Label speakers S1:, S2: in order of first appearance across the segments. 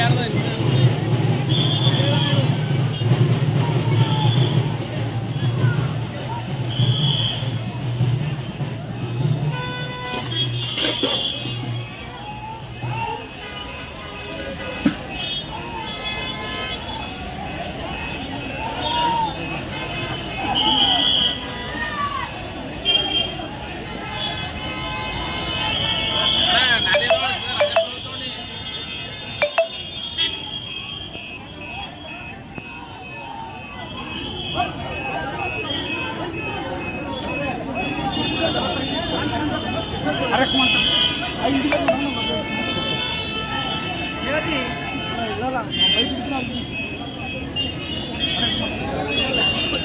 S1: ಯಾರ್ದು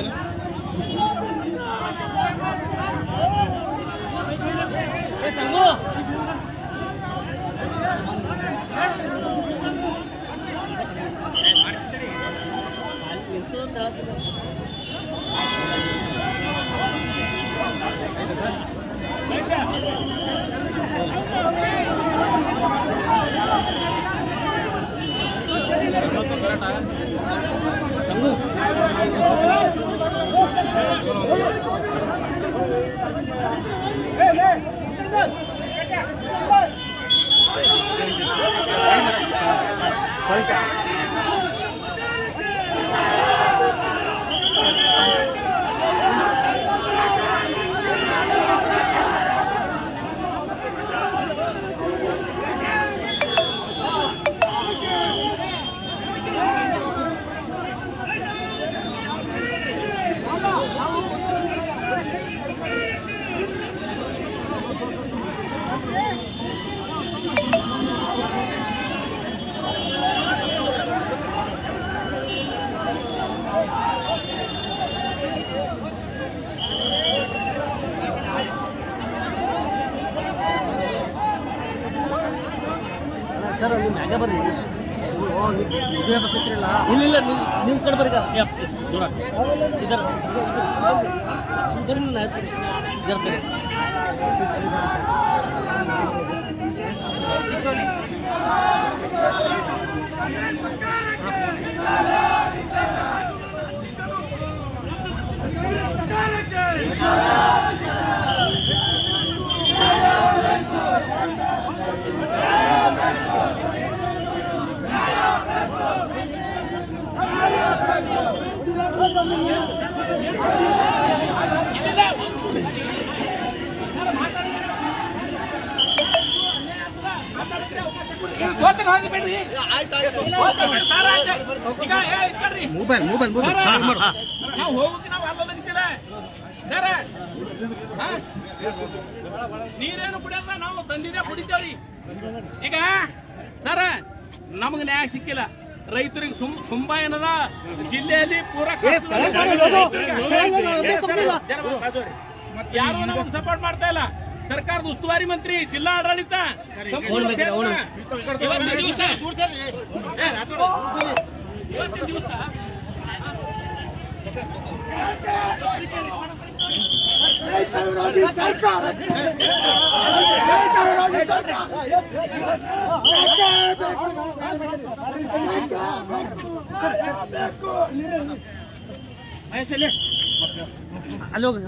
S1: tyre sống sir ಅಲ್ಲಿ ಮ್ಯಾಗ ಬರ್ರಿ. ಇದೇ ಬರ್ತಿರಲ್ಲ ಇಲ್ಲ ಇಲ್ಲ ನೀವು ನಿಮ್ಮ ಕಡೆ ಬರ್ರಿ. ದೂರ ಇದರ ಇದರ ಸರಿ.
S2: ಮೊಬೈಲ್ ಮೊಬೈಲ್ ಮೊಬೈಲ್
S3: ನಾವು ಹೋಗಕ್ಕೆ ನಾವು ಅಲ್ಲದಿಲ್ಲ ಸರ ನೀರೇನು ಕುಡಿಯಲ್ಲ? ನಾವು ತಂದಿದ್ದೇ ಕುಡಿತೇವ್ರಿ. ಈಗ ಸರ ನಮಗೆ ನ್ಯಾಯ ಸಿಕ್ಕಿಲ್ಲ. ರೈತರಿಗೆ ಸುಮ್ ತುಂಬಾ ಏನದ? ಜಿಲ್ಲೆಯಲ್ಲಿ ಪೂರಾ ಯಾರು ನಮಗೆ ಸಪೋರ್ಟ್ ಮಾಡ್ತಾ ಇಲ್ಲ? ಸರ್ಕಾರದ ಉಸ್ತುವಾರಿ ಮಂತ್ರಿ ಜಿಲ್ಲಾ ಆಡಳಿತ. ಇವತ್ತಿನ ದಿವಸ. ಇವತ್ತಿನ ದಿವಸ.
S1: ಅಲ್ಲಿ ಹೋಗಿ.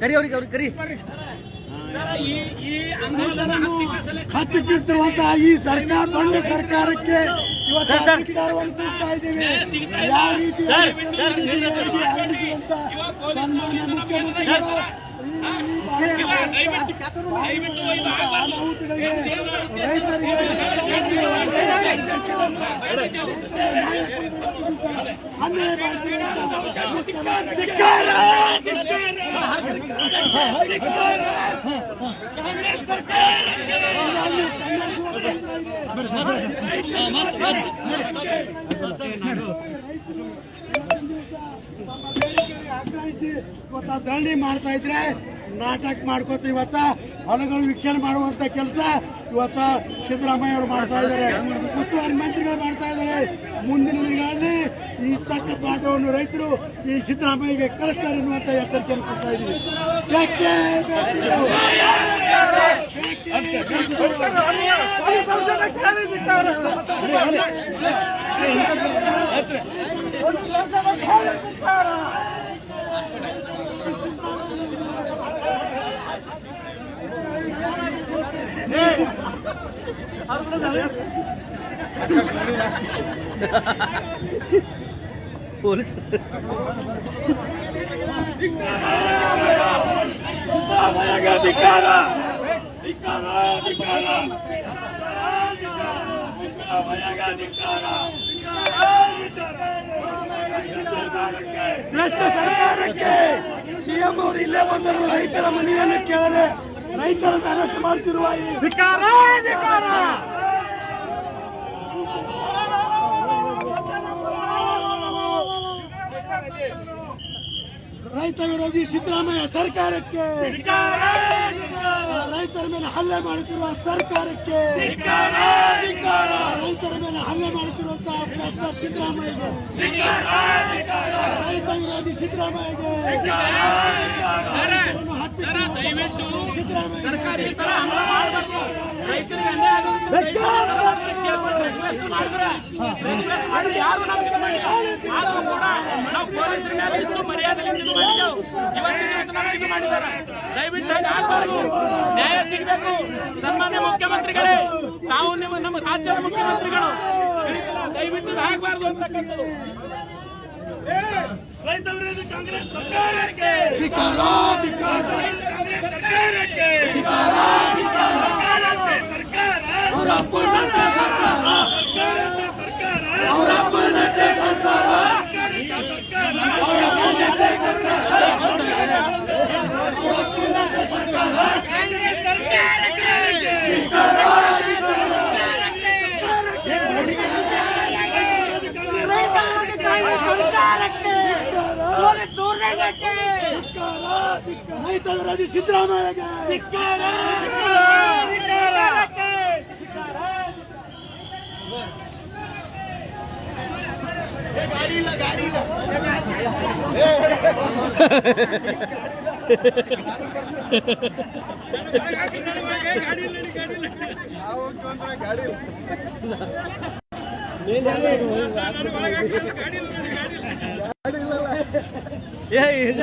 S1: ಕರಿ ಅವ್ರಿಗೆ ಅವ್ರಿಗೆ ಕರಿ.
S3: ಸರ್, ಈ
S2: ಹತ್ತಿಕ್ಕಿಟ್ಟಿರುವಂತಹ ಸರ್ಕಾರ ಬಂಡ ಸರ್ಕಾರಕ್ಕೆ ಇವತ್ತು ಇದ್ದೀವಿ. ಯಾವ ರೀತಿ ಮುಖ್ಯಮಂತ್ರಿಗಳು
S3: ಸರ್,
S2: ಆಗ್ರಹಿಸಿ ಇವತ್ತ ಧರಣಿ ಮಾಡ್ತಾ ಇದ್ರೆ ನಾಟಕ ಮಾಡ್ಕೋತ ಇವತ್ತ. ಹೊಲಗಳು ವೀಕ್ಷಣೆ ಮಾಡುವಂತ ಕೆಲಸ ಇವತ್ತ ಸಿದ್ದರಾಮಯ್ಯ ಅವರು ಮಾಡ್ತಾ ಇದ್ದಾರೆ. ಉಸ್ತುವಾರಿ ಮಂತ್ರಿಗಳು ಮಾಡ್ತಾ ಇದ್ದಾರೆ. ಮುಂದಿನ ದಿನಗಳಲ್ಲಿ ಈ ತಕ್ಕ ಪಾಠವನ್ನು ರೈತರು ಈ ಸಿದ್ದರಾಮಯ್ಯಗೆ ಕಳಿಸ್ತಾರೆ ಅನ್ನುವಂತ ಎಚ್ಚರಿಕೆಯನ್ನು ಕೊಡ್ತಾ ಇದ್ದೀವಿ.
S1: ಪೊಲೀಸ್.
S2: ಭ್ರಷ್ಟ ಸರ್ಕಾರಕ್ಕೆ ಸಿಎಂ ಅವರು ಇಲ್ಲೇ ಬಂದರು ರೈತರ ಮನೆಯನ್ನು ಕೇಳದೆ ರೈತರನ್ನು ಅರೆಸ್ಟ್ ಮಾಡ್ತಿರುವ ಈ ರೈತ ವಿರೋಧಿ ಸಿದ್ದರಾಮಯ್ಯ ಸರ್ಕಾರಕ್ಕೆ ರೈತರ ಮೇಲೆ ಹಲ್ಲೆ ಮಾಡುತ್ತಿರುವ ಸರ್ಕಾರಕ್ಕೆ ರೈತರ ಮೇಲೆ ಹಲ್ಲೆ ಮಾಡುತ್ತಿರುವಂತಹ ಭ್ರಷ್ಟ ಸಿದ್ದರಾಮಯ್ಯ ರೈತ ವಿರೋಧಿ ಸಿದ್ದರಾಮಯ್ಯಗೆ. ರೈತರನ್ನು
S3: ಹತ್ತಿರ
S2: ಸಿದ್ದರಾಮಯ್ಯ
S3: ಯಾರು ನಮ್ಗೆ ಇದು ಮಾಡಿದ್ದಾರೆ. ದಯವಿಟ್ಟು ಆಗ್ಬಾರ್ದು ನ್ಯಾಯ ಸಿಗಬೇಕು. ಸನ್ಮಾನ್ಯ ಮುಖ್ಯಮಂತ್ರಿಗಳೇ, ನಾವು ನಿಮ್ಮ, ನಮ್ಮ ರಾಜ್ಯದ ಮುಖ್ಯಮಂತ್ರಿಗಳು. ದಯವಿಟ್ಟು ಆಗ್ಬಾರ್ದು ರೈತ ಕಾಂಗ್ರೆಸ್
S2: ಸರ್ಕಾರ. ಅವರ ಅಪ್ಪನಂತೆ ಸರ್ಕಾರ. ಅವರ ಅಪ್ಪನಂತೆ
S4: ಕಾಂಗ್ರೆಸ್ ಸರ್ಕಾರಕ್ಕೆ ರೈತರಿಗೆ ಕಾಂಗ್ರೆಸ್ ಸರ್ಕಾರಕ್ಕೆ ಪೊಲೀಸ್ ದೂರಕ್ಕೆ
S2: ಧಿಕ್ಕಾರ, ಧಿಕ್ಕಾರ. ರೈತ ವಿರೋಧಿ ಸಿದ್ದರಾಮಯ್ಯಗೆ
S1: ಏ ಇಲ್ಲ